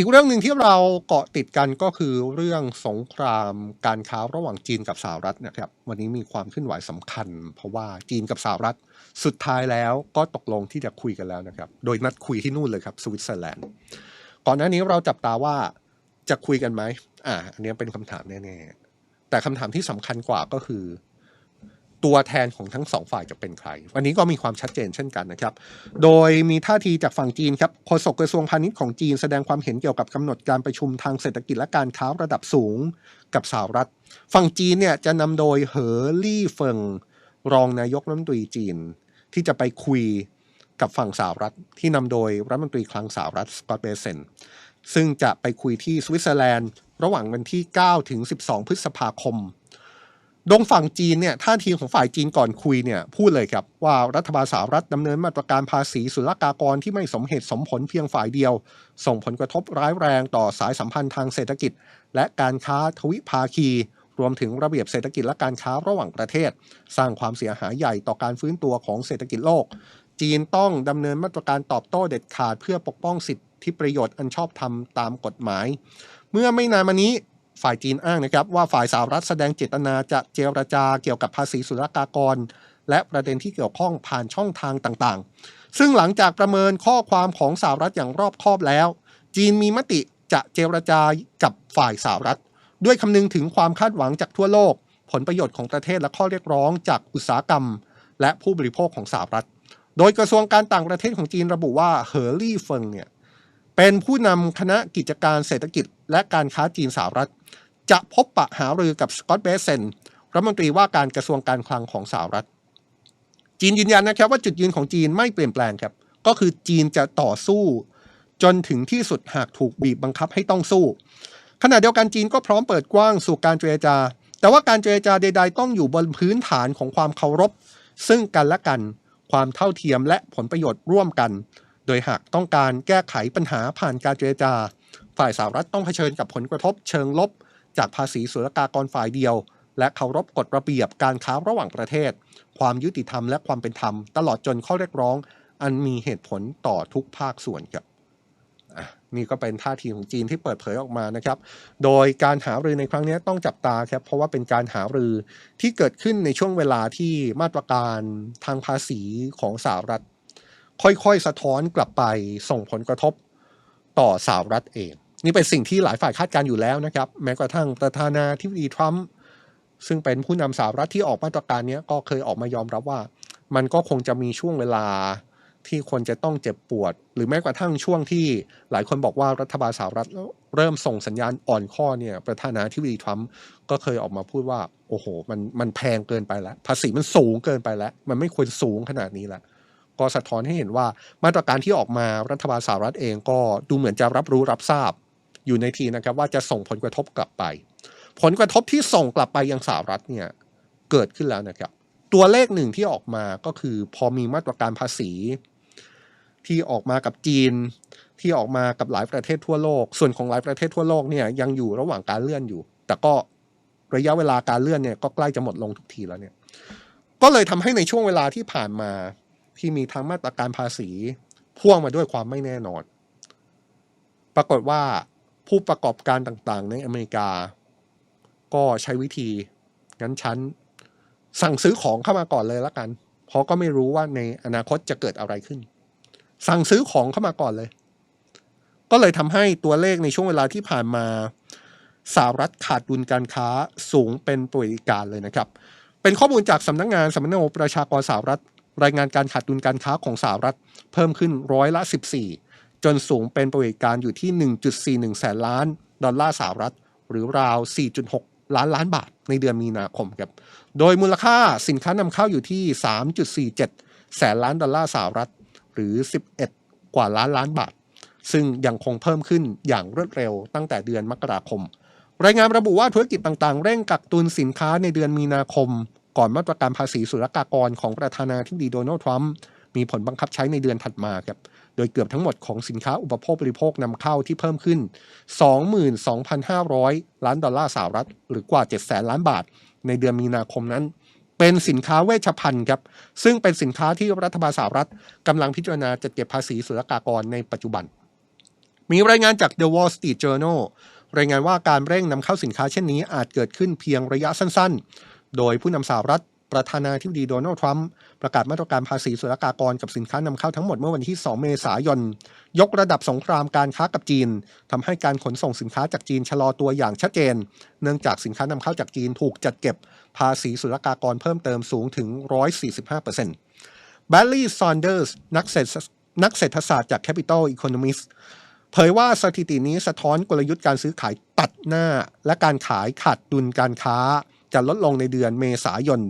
อีกเรื่องหนึ่งที่เราเกาะติดกันก็คือเรื่องสงครามการค้าระหว่างจีนกับสหรัฐนะครับ วันนี้มีความเคลื่อนไหวสำคัญ เพราะว่าจีนกับสหรัฐสุดท้ายแล้วก็ตกลงที่จะคุยกันแล้วนะครับ โดยนัดคุยที่นู่นเลยครับสวิตเซอร์แลนด์ก่อนหน้านี้เราจับตาว่าจะคุยกันไหมอ่าอันนี้เป็นคำถามแน่ๆแต่คำถามที่สำคัญกว่าก็คือ ตัวแทนของทั้งสองฝ่ายจะเป็นใคร วันนี้ก็มีความชัดเจนเช่นกันนะครับ โดยมีท่าทีจากฝั่งจีนครับโฆษกกระทรวงพาณิชย์ของจีนแสดงความเห็นเกี่ยวกับกำหนดการประชุมทางเศรษฐกิจและการค้าระดับสูงกับสหรัฐ ฝั่งจีนเนี่ยจะนำโดยเหอลี่เฟิงรองนายกรัฐมนตรีจีน ที่จะไปคุยกับฝั่งสหรัฐ ที่นำโดยรัฐมนตรีคลังสหรัฐสกอตเบเซนซึ่งจะไปคุยที่สวิตเซอร์แลนด์ ระหว่างวันที่9ถึง12 พฤษภาคม ดงฝั่งจีนเนี่ยท่าทีของฝ่ายจีนก่อนคุยเนี่ยพูดเลยครับว่ารัฐบาลสหรัฐดำเนินมาตรการภาษีศุลกากรที่ไม่สมเหตุสมผลเพียงฝ่ายเดียว ส่งผลกระทบร้ายแรงต่อสายสัมพันธ์ทางเศรษฐกิจ และการค้าทวิภาคี รวมถึงระเบียบเศรษฐกิจและการค้าระหว่างประเทศ สร้างความเสียหายใหญ่ต่อการฟื้นตัวของเศรษฐกิจโลก จีนต้องดำเนินมาตรการตอบโต้เด็ดขาดเพื่อปกป้องสิทธิประโยชน์อันชอบธรรมตามกฎหมาย เมื่อไม่นานมานี้ ฝ่ายจีนอ้างนะครับว่าฝ่ายสหรัฐแสดงเจตนาจะเจรจาเกี่ยวกับภาษีศุลกากร และประเด็นที่เกี่ยวข้องผ่านช่องทางต่างๆ ซึ่งหลังจากประเมินข้อความของสหรัฐอย่างรอบคอบแล้ว จีนมีมติจะเจรจากับฝ่ายสหรัฐ ด้วยคำนึงถึงความคาดหวังจากทั่วโลก ผลประโยชน์ของประเทศและข้อเรียกร้องจากอุตสาหกรรม และผู้บริโภคของสหรัฐ โดยกระทรวงการต่างประเทศของจีนระบุว่าเหอลี่เฟิงเนี่ย เป็นผู้นำคณะกิจการเศรษฐกิจและการค้าจีนสหรัฐ จะพบปะหารือกับสกอตเบสเซนรัฐมนตรีว่าการกระทรวงการคลังของสหรัฐ จีนยืนยันนะครับว่าจุดยืนของจีนไม่เปลี่ยนแปลงครับ ก็คือจีนจะต่อสู้ จนถึงที่สุดหากถูกบีบบังคับให้ต้องสู้ ขณะเดียวกันจีนก็พร้อมเปิดกว้างสู่การเจรจา แต่ว่าการเจรจาใด ๆ ต้องอยู่บนพื้นฐานของความเคารพ ซึ่งกันและกัน ความเท่าเทียมและผลประโยชน์ร่วมกัน ดยหากต้องการแก้ไขปัญหาผ่านการเจรจา ฝ่ายสหรัฐต้องเผชิญกับผลกระทบเชิงลบ จากภาษีศุลกากรฝ่ายเดียว และเคารพกฎระเบียบการค้าระหว่างประเทศ ความยุติธรรมและความเป็นธรรม ตลอดจนข้อเรียกร้อง อันมีเหตุผลต่อทุกภาคส่วนครับอะนี่ก็เป็นท่าทีของจีนที่เปิดเผยออกมานะครับ โดยการหารือในครั้งนี้ต้องจับตาครับเพราะว่าเป็นการหารือที่เกิดขึ้นในช่วงเวลาที่มาตรการทางภาษีของสหรัฐ ค่อยๆ สะท้อนกลับไปส่งผลกระทบต่อสหรัฐเอง นี่เป็นสิ่งที่หลายฝ่ายคาดการอยู่แล้วนะครับ แม้กระทั่งประธานาธิบดีทรัมป์ซึ่งเป็นผู้นำสหรัฐที่ออกมาตรการนี้ก็เคยออกมายอมรับว่า มันก็คงจะมีช่วงเวลาที่คนจะต้องเจ็บปวด หรือแม้กระทั่งช่วงที่หลายคนบอกว่ารัฐบาลสหรัฐเริ่มส่งสัญญาณอ่อนข้อเนี่ยประธานาธิบดีทรัมป์ก็เคยออกมาพูดว่า โอ้โห มันมันแพงเกินไปแล้ว ภาษีมันสูงเกินไปแล้ว มันไม่ควรสูงขนาดนี้แล้ว ก็สะท้อนให้เห็นว่ามาตรการที่ออกมารัฐบาลสหรัฐเองก็ดูเหมือนจะรับรู้รับทราบอยู่ในทีนะครับว่าจะส่งผลกระทบกลับไป ผลกระทบที่ส่งกลับไปยังสหรัฐเนี่ยเกิดขึ้นแล้วนะครับ ตัวเลขหนึ่งที่ออกมาก็คือพอมีมาตรการภาษี ที่ออกมากับจีน ที่ออกมากับหลายประเทศทั่วโลก ส่วนของหลายประเทศทั่วโลกเนี่ยยังอยู่ระหว่างการเลื่อนอยู่ แต่ก็ระยะเวลาการเลื่อนเนี่ยก็ใกล้จะหมดลงทุกทีแล้วเนี่ยก็เลยทำให้ในช่วงเวลาที่ผ่านมา ที่มีทั้งมาตรการภาษี พ่วงมาด้วยความไม่แน่นอน ปรากฏว่าผู้ประกอบการต่างๆ ในอเมริกา ก็ใช้วิธีงั้นฉันสั่งซื้อของเข้ามาก่อนเลยละกัน เพราะก็ไม่รู้ว่าในอนาคตจะเกิดอะไรขึ้น สั่งซื้อของเข้ามาก่อนเลย ก็เลยทำให้ตัวเลขในช่วงเวลาที่ผ่านมาสหรัฐขาดดุลการค้าสูงเป็นปริการเลยนะครับ เป็นข้อมูลจากสำนักงงานสำนักงานประชากรสหรัฐ รายงานการขาดดุลการค้าของสหรัฐเพิ่มขึ้นร้อยละ 14 จนสูงเป็นประวัติการอยู่ที่ 1.41 แสนล้าน ดอลลาร์สหรัฐ หรือราว 4.6 ล้านล้านบาทในเดือนมีนาคมครับ โดยมูลค่าสินค้านำเข้าอยู่ที่ 3.47 แสนล้านดอลลาร์สหรัฐ หรือ 11 กว่าล้านล้านบาท ซึ่งยังคงเพิ่มขึ้นอย่างรวดเร็วตั้งแต่เดือนมกราคม รายงานระบุว่าธุรกิจต่างๆ เร่งกักตุนสินค้าในเดือนมีนาคม ก่อนมาตรการภาษีศุลกากรของประธานาธิบดีโดนัลด์ทรัมป์มีผลบังคับใช้ในเดือนถัดมาครับ โดยเกือบทั้งหมดของสินค้าอุปโภคบริโภคนำเข้าที่เพิ่มขึ้น 22,500 ล้านดอลลาร์สหรัฐ หรือกว่า 7 แสนล้านบาท ในเดือนมีนาคมนั้น เป็นสินค้าเวชภัณฑ์ครับ ซึ่งเป็นสินค้าที่รัฐบาลสหรัฐกำลังพิจารณาจัดเก็บภาษีศุลกากรในปัจจุบัน มีรายงานจาก The Wall Street Journal รายงานว่าการเร่งนำเข้าสินค้าเช่นนี้อาจเกิดขึ้นเพียงระยะสั้นๆ โดยผู้นำสหรัฐประธานาธิบดีโดนัลด์ทรัมป์ประกาศมาตรการภาษีศุลกากรกับสินค้านำเข้าทั้งหมดเมื่อวันที่ 2 เมษายน ยกระดับสงครามการค้ากับจีนทำให้การขนส่งสินค้าจากจีนชะลอตัวอย่างชัดเจน เนื่องจากสินค้านำเข้าจากจีนถูกจัดเก็บภาษีศุลกากรเพิ่มเติมสูงถึง 145%แบลลี่ซอนเดอร์สนักเศรษฐนักเศรษฐศาสตร์จาก Capital Economist เผยว่าสถิตินี้สะท้อนกลยุทธ์การซื้อขายตัดหน้า และการขายขาดดุลการค้า จะลดลงในเดือนเมษายน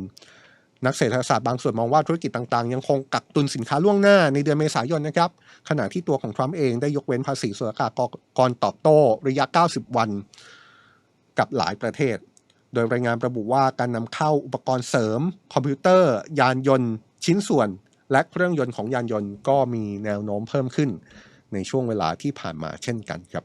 นักเศรษฐศาสตร์บางส่วนมองว่าธุรกิจต่างๆ ยังคงกักตุนสินค้าล่วงหน้าในเดือนเมษายนนะครับ ขณะที่ตัวของทรัมป์เองได้ยกเว้นภาษีศุลกากรตอบโต้ระยะ 90 วันกับหลายประเทศ โดยรายงานระบุว่าการนำเข้าอุปกรณ์เสริม คอมพิวเตอร์ ยานยนต์ ชิ้นส่วน และเครื่องยนต์ของยานยนต์ก็มีแนวโน้มเพิ่มขึ้น ในช่วงเวลาที่ผ่านมาเช่นกันครับ